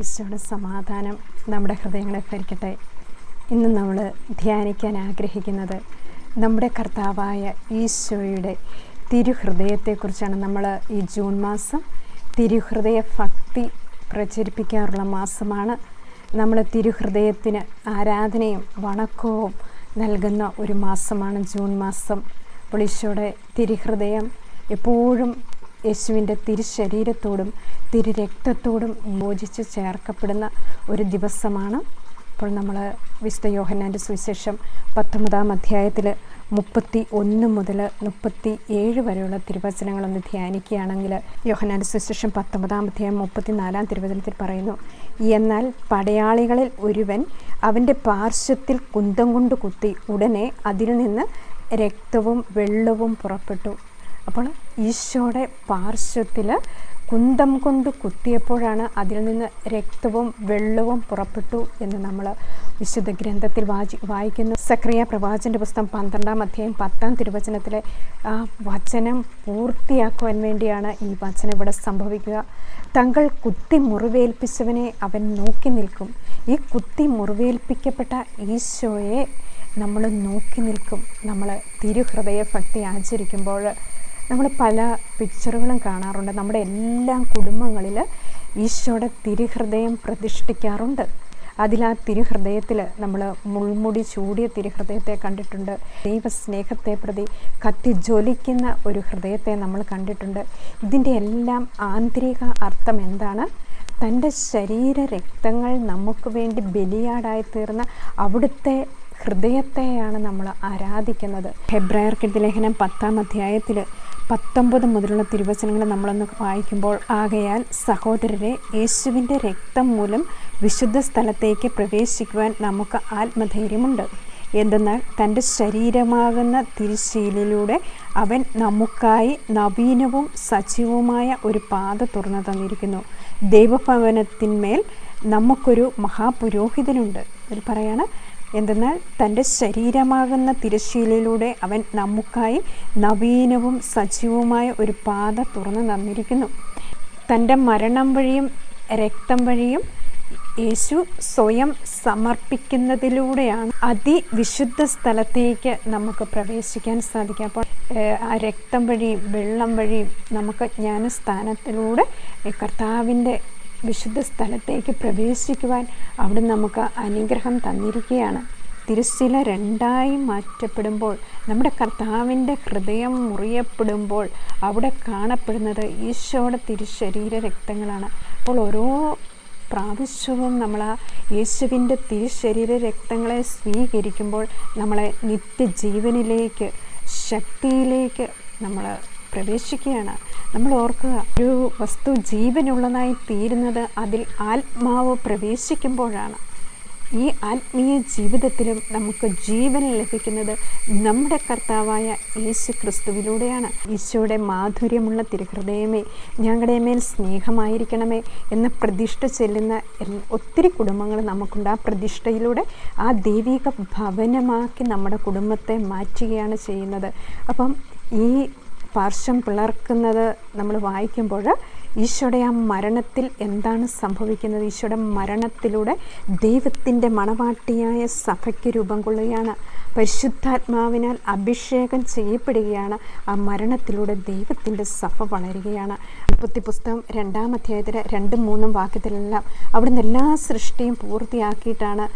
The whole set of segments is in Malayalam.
ഈശോയുടെ സമാധാനം നമ്മുടെ ഹൃദയങ്ങളെ ഭരിക്കട്ടെ. ഇന്ന് നമ്മൾ ധ്യാനിക്കാൻ ആഗ്രഹിക്കുന്നത് നമ്മുടെ കർത്താവായ ഈശോയുടെ തിരുഹൃദയത്തെക്കുറിച്ചാണ്. നമ്മൾ ഈ ജൂൺ മാസം തിരുഹൃദയ ഭക്തി പ്രചരിപ്പിക്കാറുള്ള മാസമാണ്. നമ്മൾ തിരുഹൃദയത്തിന് ആരാധനയും വണക്കവും നൽകുന്ന ഒരു മാസമാണ് ജൂൺ മാസം. അപ്പോൾ ഈശോയുടെ തിരുഹൃദയം എപ്പോഴും യേശുവിന്റെ തിരുശരീരത്തോടും തിരുരക്തത്തോടും യോജിച്ച് ചേർക്കപ്പെടുന്ന ഒരു ദിവസമാണ്. അപ്പോൾ നമ്മൾ വിശുദ്ധ യോഹന്നാന്റെ സുവിശേഷം പത്തൊമ്പതാം അധ്യായത്തിൽ മുപ്പത്തി ഒന്ന് മുതൽ മുപ്പത്തി ഏഴ് വരെയുള്ള തിരുവചനങ്ങളൊന്ന് ധ്യാനിക്കുകയാണെങ്കിൽ യോഹനാന്റെ സുവിശേഷം പത്തൊമ്പതാം അധ്യായം മുപ്പത്തി നാലാം തിരുവചനത്തിൽ പറയുന്നു എന്നാൽ പടയാളികളിൽ ഒരുവൻ അവന്റെ പാർശ്വത്തിൽ കുന്തം കൊണ്ട് കുത്തി ഉടനെ അതിൽ നിന്ന് രക്തവും വെള്ളവും പുറപ്പെട്ടു. അപ്പോൾ ഈശോയുടെ പാർശ്വത്തിൽ കുന്തം കൊണ്ട് കുത്തിയപ്പോഴാണ് അതിൽ നിന്ന് രക്തവും വെള്ളവും പുറപ്പെട്ടു എന്ന് നമ്മൾ വിശുദ്ധ ഗ്രന്ഥത്തിൽ വാചി വായിക്കുന്നു. സക്രിയ പ്രവാചന്റെ പുസ്തകം പന്ത്രണ്ടാം അധ്യായം പത്താം തിരുവചനത്തിലെ ആ വചനം പൂർത്തിയാക്കുവാൻ വേണ്ടിയാണ് ഈ വചനം ഇവിടെ സംഭവിക്കുക. തങ്ങൾ കുത്തി മുറിവേൽപ്പിച്ചവനെ അവൻ നോക്കി നിൽക്കും. ഈ കുത്തി മുറിവേൽപ്പിക്കപ്പെട്ട ഈശോയെ നമ്മൾ നോക്കി നിൽക്കും. നമ്മൾ തിരുഹൃദയ ഭക്തി ആചരിക്കുമ്പോൾ നമ്മൾ പല പിക്ചറുകളും കാണാറുണ്ട്. നമ്മുടെ എല്ലാ കുടുംബങ്ങളിൽ ഈശോയുടെ തിരുഹൃദയം പ്രതിഷ്ഠിക്കാറുണ്ട്. അതിൽ ആ തിരുഹൃദയത്തിൽ നമ്മൾ മുൾമുടി ചൂടിയ തിരുഹൃദയത്തെ കണ്ടിട്ടുണ്ട്. ദൈവസ്നേഹത്തെ പ്രതി കത്തി ജ്വലിക്കുന്ന ഒരു ഹൃദയത്തെ നമ്മൾ കണ്ടിട്ടുണ്ട്. ഇതിന്റെ എല്ലാം ആന്തരിക അർത്ഥം എന്താണ്? തന്റെ ശരീര രക്തങ്ങൾ നമുക്ക് വേണ്ടി ബലിയാടായി തീർന്ന അവിടുത്തെ ഹൃദയത്തെയാണ് നമ്മൾ ആരാധിക്കുന്നത്. ഹെബ്രായർക്കെഴുതി ലേഖനം പത്താം അധ്യായത്തിൽ പത്തൊമ്പത് മുതലുള്ള തിരുവചനങ്ങൾ നമ്മളൊന്ന് വായിക്കുമ്പോൾ ആകയാൽ സഹോദരരെ യേശുവിന്റെ രക്തം മൂലം വിശുദ്ധ സ്ഥലത്തേക്ക് പ്രവേശിക്കുവാൻ നമുക്ക് ആത്മധൈര്യമുണ്ട്. എന്തെന്നാൽ തന്റെ ശരീരമാകുന്ന തിരിശീലിലൂടെ അവൻ നമുക്കായി നവീനവും സജീവവുമായ ഒരു പാത തുറന്നു തന്നിരിക്കുന്നു. ദൈവഭവനത്തിന്മേൽ നമുക്കൊരു മഹാപുരോഹിതനുണ്ട്. അതിൽ പറയാണ് എന്തെന്നാൽ തന്റെ ശരീരമാകുന്ന തിരശ്ശീലയിലൂടെ അവൻ നമുക്കായി നവീനവും സജീവവുമായ ഒരു പാത തുറന്നു തന്നിരിക്കുന്നു. തന്റെ മരണം വഴിയും രക്തം വഴിയും യേശു സ്വയം സമർപ്പിക്കുന്നതിലൂടെയാണ് അതിവിശുദ്ധ സ്ഥലത്തേക്ക് നമുക്ക് പ്രവേശിക്കാൻ സാധിക്കുക. അപ്പോൾ ആ രക്തം വഴിയും വെള്ളം വഴിയും നമുക്ക് ജ്ഞാനസ്ഥാനത്തിലൂടെ കർത്താവിന്റെ വിശുദ്ധ സ്ഥലത്തേക്ക് പ്രവേശിക്കുവാൻ അവിടെ നമുക്ക് അനുഗ്രഹം തന്നിരിക്കുകയാണ്. തിരുശില രണ്ടായി മാറ്റപ്പെടുമ്പോൾ നമ്മുടെ കർത്താവിന്റെ ഹൃദയം മുറിയപ്പെടുമ്പോൾ അവിടെ കാണപ്പെടുന്നത് ഈശോയുടെ തിരുശരീര രക്തങ്ങളാണ്. അപ്പോൾ ഓരോ പ്രാവശ്യവും നമ്മൾ ആ യേശുവിന്റെ തിരുശരീര രക്തങ്ങളെ സ്വീകരിക്കുമ്പോൾ നമ്മളെ നിത്യജീവനിലേക്ക് ശക്തിയിലേക്ക് നമ്മൾ പ്രവേശിക്കുകയാണ്. നമ്മൾ ഓർക്കുക ഒരു വസ്തു ജീവനുള്ളതായി തീരുന്നത് അതിൽ ആത്മാവ് പ്രവേശിക്കുമ്പോഴാണ്. ഈ ആത്മീയ ജീവിതത്തിലും നമുക്ക് ജീവൻ ലഭിക്കുന്നത് നമ്മുടെ കർത്താവായ യേശു ക്രിസ്തുവിലൂടെയാണ് ഈശോയുടെ മാധുര്യമുള്ള തിരുഹൃദയമേ ഞങ്ങളുടെ മേൽ സ്നേഹമായിരിക്കണമേ എന്ന പ്രതിഷ്ഠ ചെല്ലുന്ന ഒത്തിരി കുടുംബങ്ങൾ നമുക്കുണ്ട്. ആ പ്രതിഷ്ഠയിലൂടെ ആ ദൈവിക ഭവനമാക്കി നമ്മുടെ കുടുംബത്തെ മാറ്റുകയാണ് ചെയ്യുന്നത്. അപ്പം ഈ പാർശ്വം പിളർക്കുന്നത് നമ്മൾ വായിക്കുമ്പോൾ ഈശോയുടെ ആ മരണത്തിൽ എന്താണ് സംഭവിക്കുന്നത്? ഈശോയുടെ മരണത്തിലൂടെ ദൈവത്തിന്റെ മണവാട്ടിയായ സഭയ്ക്ക് രൂപം കൊള്ളുകയാണ്. പരിശുദ്ധാത്മാവിനാൽ അഭിഷേകം ചെയ്യപ്പെടുകയാണ്. ആ മരണത്തിലൂടെ ദൈവത്തിന്റെ സഭ വളരുകയാണ്. ഉൽപ്പത്തി പുസ്തകം രണ്ടാം അധ്യായത്തിലെ രണ്ടും മൂന്നും വാക്യത്തിലെല്ലാം അവിടുന്ന് എല്ലാ സൃഷ്ടിയും പൂർത്തിയാക്കിയിട്ടാണ്.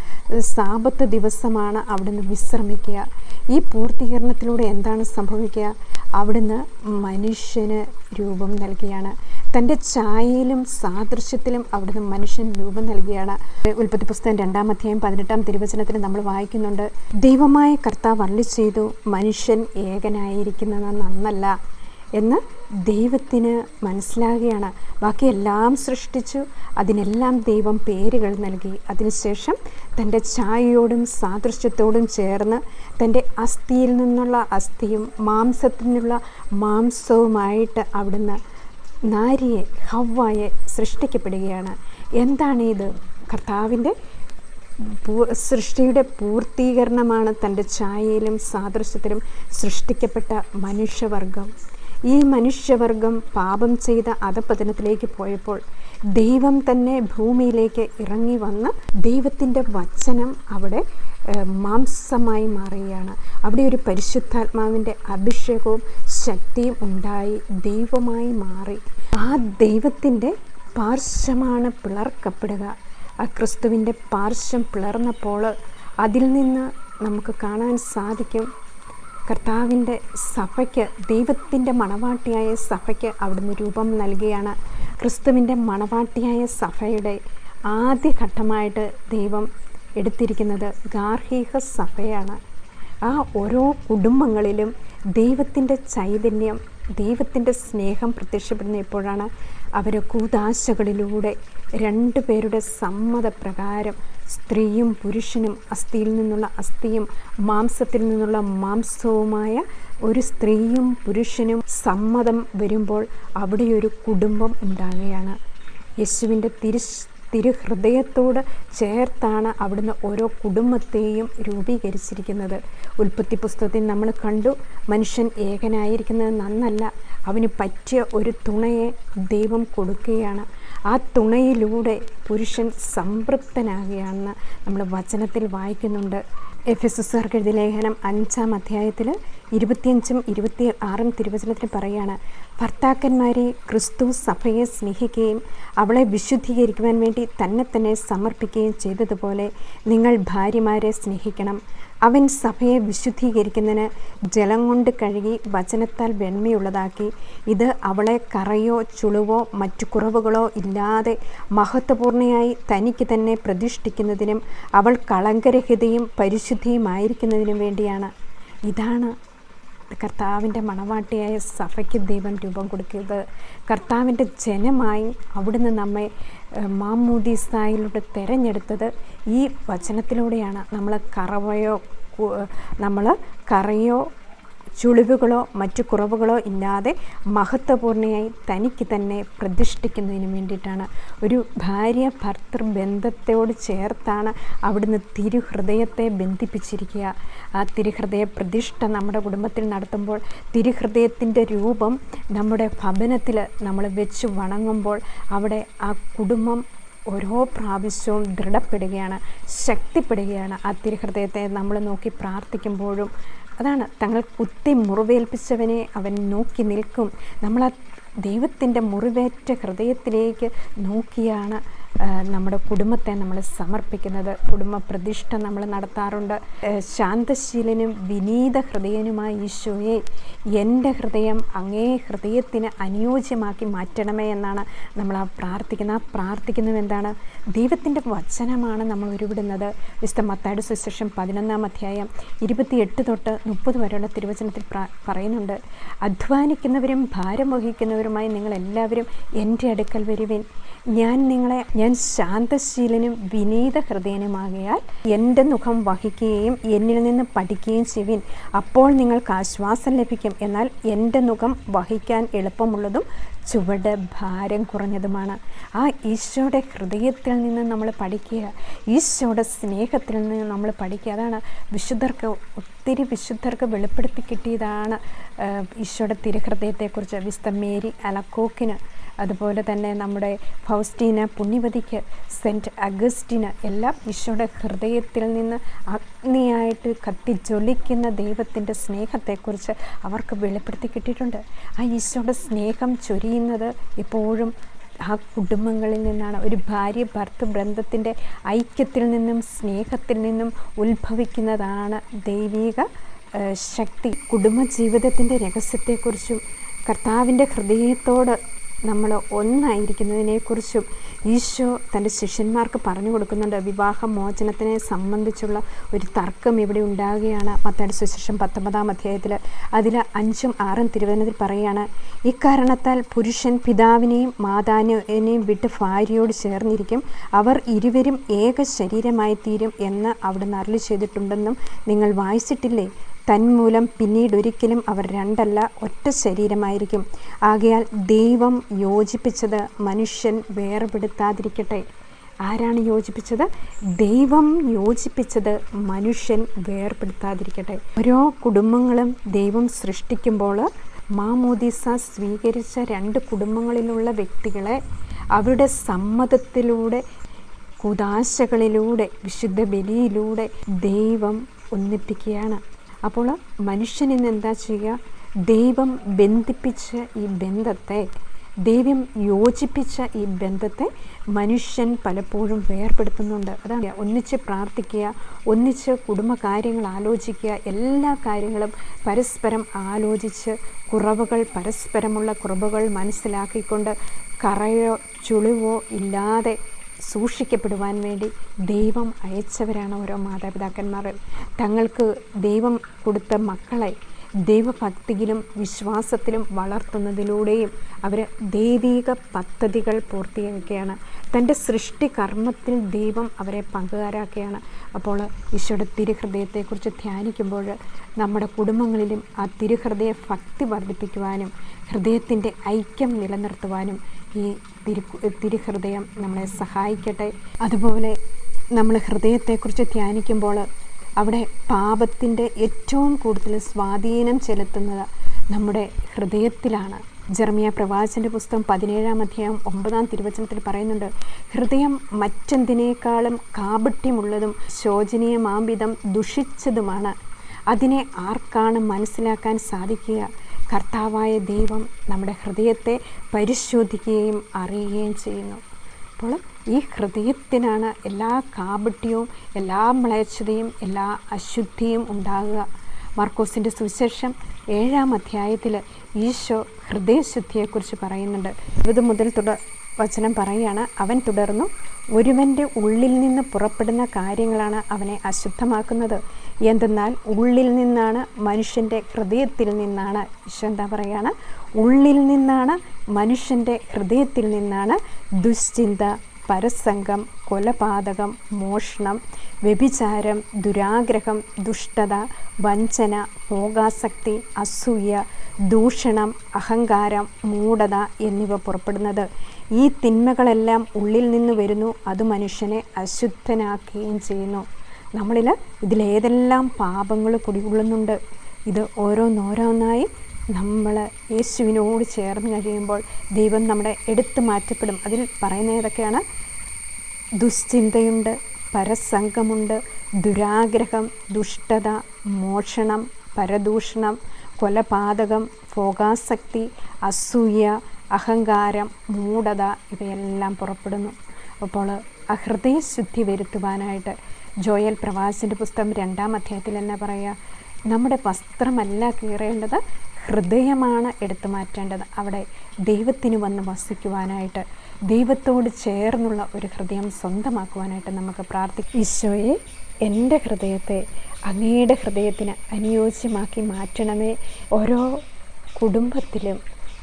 സാപത്ത് ദിവസമാണ് അവിടുന്ന് വിശ്രമിക്കുക. ഈ പൂർത്തീകരണത്തിലൂടെ എന്താണ് സംഭവിക്കുക? അവിടുന്ന് മനുഷ്യന് രൂപം നൽകിയാണ്. തന്റെ ഛായയിലും സാദൃശ്യത്തിലും അവിടുന്ന് മനുഷ്യൻ രൂപം നൽകിയാണ്. ഉൽപ്പത്തി പുസ്തകം രണ്ടാം അധ്യായം പതിനെട്ടാം തിരുവചനത്തിൽ നമ്മൾ വായിക്കുന്നുണ്ട്. ദൈവമായ കർത്താവ് അള്ളി ചെയ്തു മനുഷ്യൻ ഏകനായിരിക്കുന്നത് നന്നല്ല എന്ന് ദൈവത്തിന് മനസ്സിലാകുകയാണ്. ബാക്കിയെല്ലാം സൃഷ്ടിച്ചു. അതിനെല്ലാം ദൈവം പേരുകൾ നൽകി. അതിനുശേഷം തന്റെ ഛായയോടും സാദൃശ്യത്തോടും ചേർന്ന് തന്റെ അസ്ഥിയിൽ നിന്നുള്ള അസ്ഥിയും മാംസത്തിനുള്ള മാംസവുമായിട്ട് അവിടുന്ന് നാരിയെ ഹവ്വായെ സൃഷ്ടിക്കപ്പെടുകയാണ്. എന്താണ് ഇത്? കർത്താവിന്റെ സൃഷ്ടിയുടെ പൂർത്തീകരണമാണ് തന്റെ ഛായയിലും സാദൃശ്യത്തിലും സൃഷ്ടിക്കപ്പെട്ട മനുഷ്യവർഗം. ഈ മനുഷ്യവർഗം പാപം ചെയ്ത അധപതനത്തിലേക്ക് പോയപ്പോൾ ദൈവം തന്നെ ഭൂമിയിലേക്ക് ഇറങ്ങി വന്ന് ദൈവത്തിന്റെ വചനം അവിടെ മാംസമായി മാറുകയാണ്. അവിടെ ഒരു പരിശുദ്ധാത്മാവിന്റെ അഭിഷേകവും ശക്തിയും ഉണ്ടായി ദൈവമായി മാറി. ആ ദൈവത്തിന്റെ പാർശ്വമാണ് പിളർക്കപ്പെടുക. ആ ക്രിസ്തുവിന്റെ പാർശ്വം പിളർന്നപ്പോൾ അതിൽ നിന്ന് നമുക്ക് കാണാൻ സാധിക്കും കർത്താവിന്റെ സഭയ്ക്ക് ദൈവത്തിന്റെ മണവാട്ടിയായ സഭയ്ക്ക് അവിടുന്ന് രൂപം നൽകുകയാണ് ക്രിസ്തുവിന്റെ മണവാട്ടിയായ സഭയുടെ ആദ്യഘട്ടമായിട്ട് ദൈവം എടുത്തിരിക്കുന്നത് ഗാർഹിക സഭയാണ്. ആ ഓരോ കുടുംബങ്ങളിലും ദൈവത്തിന്റെ ചൈതന്യം ദൈവത്തിന്റെ സ്നേഹം പ്രത്യക്ഷപ്പെടുന്ന എപ്പോഴാണ് അവർ കൂതാശകളിലൂടെ രണ്ടു പേരുടെ സമ്മതപ്രകാരം സ്ത്രീയും പുരുഷനും അസ്ഥിയിൽ നിന്നുള്ള അസ്ഥിയും മാംസത്തിൽ നിന്നുള്ള മാംസവുമായ ഒരു സ്ത്രീയും പുരുഷനും സമ്മതം വരുമ്പോൾ അവിടെ ഒരു കുടുംബം ഉണ്ടാകുകയാണ് യേശുവിന്റെ തിരു തിരുഹൃദയത്തോട് ചേർത്താണ് അവിടുന്ന് ഓരോ കുടുംബത്തെയും രൂപീകരിച്ചിരിക്കുന്നത്. ഉൽപ്പത്തി പുസ്തകത്തിൽ നമ്മൾ കണ്ടു മനുഷ്യൻ ഏകനായിരിക്കുന്നത് നന്നല്ല അവന് പറ്റിയ ഒരു തുണയെ ദൈവം കൊടുക്കുകയാണ്. ആ തുണയിലൂടെ പുരുഷൻ സംതൃപ്തനാകുകയാണെന്ന് നമ്മൾ വചനത്തിൽ വായിക്കുന്നുണ്ട്. എഫ് എസ് എസ് ലേഖനം അഞ്ചാം അധ്യായത്തിൽ ഇരുപത്തിയഞ്ചും ഇരുപത്തി ആറും തിരുവചനത്തിൽ പറയുകയാണ് ഭർത്താക്കന്മാരെ ക്രിസ്തു സഭയെ സ്നേഹിക്കുകയും അവളെ വിശുദ്ധീകരിക്കുവാൻ വേണ്ടി തന്നെ തന്നെ സമർപ്പിക്കുകയും ചെയ്തതുപോലെ നിങ്ങൾ ഭാര്യമാരെ സ്നേഹിക്കണം. അവൻ സഭയെ വിശുദ്ധീകരിക്കുന്നതിന് ജലം കൊണ്ട് കഴുകി വചനത്താൽ വെണ്മയുള്ളതാക്കി. ഇത് അവളെ കറയോ ചുളുവോ മറ്റു കുറവുകളോ ഇല്ലാതെ മഹത്വപൂർണയായി തനിക്ക് തന്നെ പ്രതിഷ്ഠിക്കുന്നതിനും അവൾ കളങ്കരഹിതയും പരിശുദ്ധിയുമായിരിക്കുന്നതിനും വേണ്ടിയാണ്. ഇതാണ് കർത്താവിന്റെ മണവാട്ടിയായ സഭയ്ക്ക് ദൈവം രൂപം കൊടുക്കുന്നത്. കർത്താവിന്റെ ജനമായി അവിടുന്ന് നമ്മെ മാമൂദീസായിലൂടെ തിരഞ്ഞെടുത്തത് ഈ വചനത്തിലൂടെയാണ്. നമ്മൾ കറവയോ നമ്മൾ കറയോ ചുളിവുകളോ മറ്റു കുറവുകളോ ഇല്ലാതെ മഹത്വപൂർണയായി തനിക്ക് തന്നെ പ്രതിഷ്ഠിക്കുന്നതിന് വേണ്ടിയിട്ടാണ്. ഒരു ഭാര്യ ഭർത്തൃ ബന്ധത്തോട് ചേർത്താണ് അവിടുന്ന് തിരുഹൃദയത്തെ ബന്ധിപ്പിച്ചിരിക്കുക. ആ തിരുഹൃദയ പ്രതിഷ്ഠ നമ്മുടെ കുടുംബത്തിൽ നടത്തുമ്പോൾ തിരുഹൃദയത്തിന്റെ രൂപം നമ്മുടെ ഭവനത്തിൽ നമ്മൾ വെച്ച് വണങ്ങുമ്പോൾ അവിടെ ആ കുടുംബം ഓരോ പ്രാവശ്യവും ദൃഢപ്പെടുകയാണ് ശക്തിപ്പെടുകയാണ് ആ തിരുഹൃദയത്തെ നമ്മൾ നോക്കി പ്രാർത്ഥിക്കുമ്പോഴും. അതാണ് തങ്ങൾ കുത്തി മുറിവേൽപ്പിച്ചവനെ അവൻ നോക്കി നിൽക്കും. നമ്മൾ ആ ദൈവത്തിന്റെ മുറിവേറ്റ ഹൃദയത്തിലേക്ക് നോക്കിയാണ് നമ്മുടെ കുടുംബത്തെ നമ്മൾ സമർപ്പിക്കുന്നത് കുടുംബ പ്രതിഷ്ഠ നമ്മൾ നടത്താറുണ്ട്. ശാന്തശീലനും വിനീത ഹൃദയനുമായ ഈശോയെ എന്റെ ഹൃദയം അങ്ങേ ഹൃദയത്തിന് അനുയോജ്യമാക്കി മാറ്റണമേ എന്നാണ് നമ്മൾ ആ പ്രാർത്ഥിക്കുന്നത് ആ പ്രാർത്ഥിക്കുന്നത് എന്താണ്? ദൈവത്തിന്റെ വചനമാണ് നമ്മൾ ഉരുവിടുന്നത്. വിശുദ്ധ മത്തായുടെ സുശേഷം പതിനൊന്നാം അധ്യായം ഇരുപത്തിയെട്ട് തൊട്ട് മുപ്പത് വരെയുള്ള തിരുവചനത്തിൽ പറയുന്നുണ്ട് അധ്വാനിക്കുന്നവരും ഭാരം വഹിക്കുന്നവരുമായി നിങ്ങൾ എല്ലാവരും എന്റെ അടുക്കൽ വരുവിൻ. ഞാൻ നിങ്ങളെ ഞാൻ ശാന്തശീലനും വിനീത ഹൃദയനുമാകയാൽ എന്റെ മുഖം വഹിക്കുകയും എന്നിൽ നിന്ന് പഠിക്കുകയും ചെയ്യുവിൻ. അപ്പോൾ നിങ്ങൾക്ക് ആശ്വാസം ലഭിക്കും. എന്നാൽ എന്റെ മുഖം വഹിക്കാൻ എളുപ്പമുള്ളതും ചുവട് ഭാരം കുറഞ്ഞതുമാണ്. ആ ഈശോയുടെ ഹൃദയത്തിൽ നിന്ന് നമ്മൾ പഠിക്കുക. ഈശോയുടെ സ്നേഹത്തിൽ നിന്ന് നമ്മൾ പഠിക്കുക. അതാണ് വിശുദ്ധർക്ക് ഒത്തിരി വിശുദ്ധർക്ക് വെളിപ്പെടുത്തി കിട്ടിയതാണ് ഈശോയുടെ തിരുഹൃദയത്തെക്കുറിച്ച് വിസ്തമേരി അലക്കോക്കിന്. അതുപോലെ തന്നെ നമ്മുടെ ഫൗസ്റ്റീന പുണ്യവതിക്ക് സെന്റ് അഗസ്റ്റിന് എല്ലാം ഈശോയുടെ ഹൃദയത്തിൽ നിന്ന് അഗ്നിയായിട്ട് കത്തിജ്വലിക്കുന്ന ദൈവത്തിന്റെ സ്നേഹത്തെക്കുറിച്ച് അവർക്ക് വെളിപ്പെടുത്തി കിട്ടിയിട്ടുണ്ട്. ആ ഈശോയുടെ സ്നേഹം ചൊരിയുന്നത് എപ്പോഴും ആ കുടുംബങ്ങളിൽ നിന്നാണ്. ഒരു ഭാര്യ ഭർത്തൃ ബന്ധത്തിന്റെ ഐക്യത്തിൽ നിന്നും സ്നേഹത്തിൽ നിന്നും ഉത്ഭവിക്കുന്നതാണ് ദൈവിക ശക്തി. കുടുംബജീവിതത്തിന്റെ രഹസ്യത്തെക്കുറിച്ചും കർത്താവിന്റെ ഹൃദയത്തോട് നമ്മൾ ഒന്നായിരിക്കുന്നതിനെക്കുറിച്ചും ഈശോ തന്റെ ശിഷ്യന്മാർക്ക് പറഞ്ഞു കൊടുക്കുന്നുണ്ട്. വിവാഹമോചനത്തിനെ സംബന്ധിച്ചുള്ള ഒരു തർക്കം ഇവിടെ ഉണ്ടാകുകയാണ്. മത്തയുടെ സുശേഷം പത്തൊമ്പതാം അധ്യായത്തിൽ അതിൽ അഞ്ചും ആറും തിരുവനന്തപുരത്തിൽ പറയുകയാണ് ഇക്കാരണത്താൽ പുരുഷൻ പിതാവിനെയും മാതാവിനെയും വിട്ട് ഭാര്യയോട് ചേർന്നിരിക്കും. അവർ ഇരുവരും ഏക ശരീരമായി തീരും എന്ന് അവിടുന്ന് അരളി ചെയ്തിട്ടുണ്ടെന്നും നിങ്ങൾ വായിച്ചിട്ടില്ലേ? തന്മൂലം പിന്നീടൊരിക്കലും അവർ രണ്ടല്ല ഒറ്റ ശരീരമായിരിക്കും. ആകയാൽ ദൈവം യോജിപ്പിച്ചത് മനുഷ്യൻ വേർപെടുത്താതിരിക്കട്ടെ. ആരാണ് യോജിപ്പിച്ചത്? ദൈവം യോജിപ്പിച്ചത് മനുഷ്യൻ വേർപെടുത്താതിരിക്കട്ടെ. ഓരോ കുടുംബങ്ങളും ദൈവം സൃഷ്ടിക്കുമ്പോൾ മാമോദിസ സ്വീകരിച്ച രണ്ട് കുടുംബങ്ങളിലുള്ള വ്യക്തികളെ അവരുടെ സമ്മതത്തിലൂടെ കുതാശകളിലൂടെ വിശുദ്ധ ബലിയിലൂടെ ദൈവം ഒന്നിപ്പിക്കുകയാണ്. അപ്പോൾ മനുഷ്യൻ ഇന്ന് എന്താ ചെയ്യുക? ദൈവം ബന്ധിപ്പിച്ച ഈ ബന്ധത്തെ ദൈവം യോജിപ്പിച്ച ഈ ബന്ധത്തെ മനുഷ്യൻ പലപ്പോഴും വേർപെടുത്തുന്നുണ്ട്. അതാണ് ഒന്നിച്ച് പ്രാർത്ഥിക്കുക ഒന്നിച്ച് കുടുംബകാര്യങ്ങൾ ആലോചിക്കുക എല്ലാ കാര്യങ്ങളും പരസ്പരം ആലോചിച്ച് കുറവുകൾ പരസ്പരമുള്ള കുറവുകൾ മനസ്സിലാക്കിക്കൊണ്ട് കറയോ ചുളിവോ ഇല്ലാതെ സൂക്ഷിക്കപ്പെടുവാൻ വേണ്ടി ദൈവം അയച്ചവരാണ് ഓരോ മാതാപിതാക്കന്മാർ. തങ്ങൾക്ക് ദൈവം കൊടുത്ത മക്കളെ ദൈവഭക്തിയിലും വിശ്വാസത്തിലും വളർത്തുന്നതിലൂടെയും അവർ ദൈവിക പദ്ധതികൾ പൂർത്തിയാക്കുകയാണ് തന്റെ സൃഷ്ടി കർമ്മത്തിൽ ദൈവം അവരെ പങ്കുകാരാക്കുകയാണ്. അപ്പോൾ ഈശോയുടെ തിരുഹൃദയത്തെക്കുറിച്ച് ധ്യാനിക്കുമ്പോൾ നമ്മുടെ കുടുംബങ്ങളിലും ആ തിരുഹൃദയ ഭക്തി വർദ്ധിപ്പിക്കുവാനും ഹൃദയത്തിന്റെ ഐക്യം നിലനിർത്തുവാനും ഈ തിരു തിരുഹൃദയം നമ്മളെ സഹായിക്കട്ടെ. അതുപോലെ നമ്മൾ ഹൃദയത്തെക്കുറിച്ച് ധ്യാനിക്കുമ്പോൾ അവിടെ പാപത്തിന്റെ ഏറ്റവും കൂടുതൽ സ്വാധീനം ചെലുത്തുന്നത് നമ്മുടെ ഹൃദയത്തിലാണ്. ജെർമിയ പ്രവാചന്റെ പുസ്തകം പതിനേഴാം അധ്യായം ഒമ്പതാം തിരുവചനത്തിൽ പറയുന്നുണ്ട് ഹൃദയം മറ്റെന്തിനേക്കാളും കാപട്യമുള്ളതും ശോചനീയമാംവിധം ദുഷിച്ചതുമാണ്. അതിനെ ആർക്കാണ് മനസ്സിലാക്കാൻ സാധിക്കുക? കർത്താവായ ദൈവം നമ്മുടെ ഹൃദയത്തെ പരിശോധിക്കുകയും അറിയുകയും ചെയ്യുന്നു. അപ്പോൾ ഈ ഹൃദയത്തിനാണ് എല്ലാ കാപട്യവും എല്ലാ മ്ലേച്ഛതയും എല്ലാ അശുദ്ധിയും ഉണ്ടാകുക. മർക്കോസിന്റെ സുവിശേഷം ഏഴാം അധ്യായത്തിൽ ഈശോ ഹൃദയശുദ്ധിയെക്കുറിച്ച് പറയുന്നുണ്ട്. ഇത് മുതൽ തുടർ വചനം പറയുകയാണ് അവൻ തുടർന്നു ഒരുവന്റെ ഉള്ളിൽ നിന്ന് പുറപ്പെടുന്ന കാര്യങ്ങളാണ് അവനെ അശുദ്ധമാക്കുന്നത്. എന്തെന്നാൽ ഉള്ളിൽ നിന്നാണ് മനുഷ്യന്റെ ഹൃദയത്തിൽ നിന്നാണ് ഈശോ എന്താ പറയുകയാണ് ഉള്ളിൽ നിന്നാണ് മനുഷ്യന്റെ ഹൃദയത്തിൽ നിന്നാണ് ദുശ്ചിന്ത പരസംഗം കൊലപാതകം മോഷണം വ്യഭിചാരം ദുരാഗ്രഹം ദുഷ്ടത വഞ്ചന ഭോഗാസക്തി അസൂയ ദൂഷണം അഹങ്കാരം മൂഢത എന്നിവ പുറപ്പെടുന്നത്. ഈ തിന്മകളെല്ലാം ഉള്ളിൽ നിന്ന് വരുന്നു. അത് മനുഷ്യനെ അശുദ്ധനാക്കുകയും ചെയ്യുന്നു. നമ്മളിൽ ഇതിലേതെല്ലാം പാപങ്ങൾ കുടികൊള്ളുന്നുണ്ട്? ഇത് ഓരോന്നോരോന്നായി നമ്മൾ യേശുവിനോട് ചേർന്ന് കഴിയുമ്പോൾ ദൈവം നമ്മുടെ എടുത്തു മാറ്റപ്പെടും. അതിൽ പറയുന്ന ഏതൊക്കെയാണ്? ദുശ്ചിന്തയുണ്ട് പരസംഗമുണ്ട് ദുരാഗ്രഹം ദുഷ്ടത മോഷണം പരദൂഷണം കൊലപാതകം ഭോഗാസക്തി അസൂയ അഹങ്കാരം മൂഢത ഇവയെല്ലാം പുറപ്പെടുന്നു. അപ്പോൾ അഹൃദയ ശുദ്ധി വരുത്തുവാനായിട്ട് ജോയൽ പ്രവാസിന്റെ പുസ്തകം രണ്ടാം അധ്യായത്തിൽ എന്നാ പറയുക നമ്മുടെ വസ്ത്രമല്ല കീറേണ്ടത് ഹൃദയമാണ് എടുത്തു മാറ്റേണ്ടത്. അവിടെ ദൈവത്തിന് വന്ന് വസിക്കുവാനായിട്ട് ദൈവത്തോട് ചേർന്നുള്ള ഒരു ഹൃദയം സ്വന്തമാക്കുവാനായിട്ട് നമുക്ക് പ്രാർത്ഥിക്കാം. ഈശോയെ എന്റെ ഹൃദയത്തെ അങ്ങയുടെ ഹൃദയത്തിന് അനുയോജ്യമാക്കി മാറ്റണമേ. ഓരോ കുടുംബത്തിലും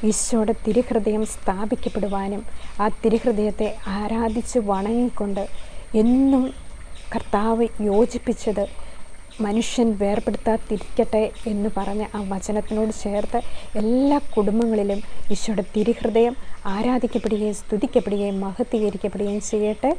ഈശോയുടെ തിരുഹൃദയം സ്ഥാപിക്കപ്പെടുവാനും ആ തിരുഹൃദയത്തെ ആരാധിച്ച് വണങ്ങിക്കൊണ്ട് എന്നും കർത്താവ് യോജിപ്പിച്ചത് മനുഷ്യൻ വേർപെടുത്താതിരിക്കട്ടെ എന്ന് പറഞ്ഞ ആ വചനത്തിനോട് ചേർത്ത് എല്ലാ കുടുംബങ്ങളിലും ഈശോയുടെ തിരുഹൃദയം ആരാധിക്കപ്പെടുകയും സ്തുതിക്കപ്പെടുകയും മഹത്വീകരിക്കപ്പെടുകയും ചെയ്യട്ടെ.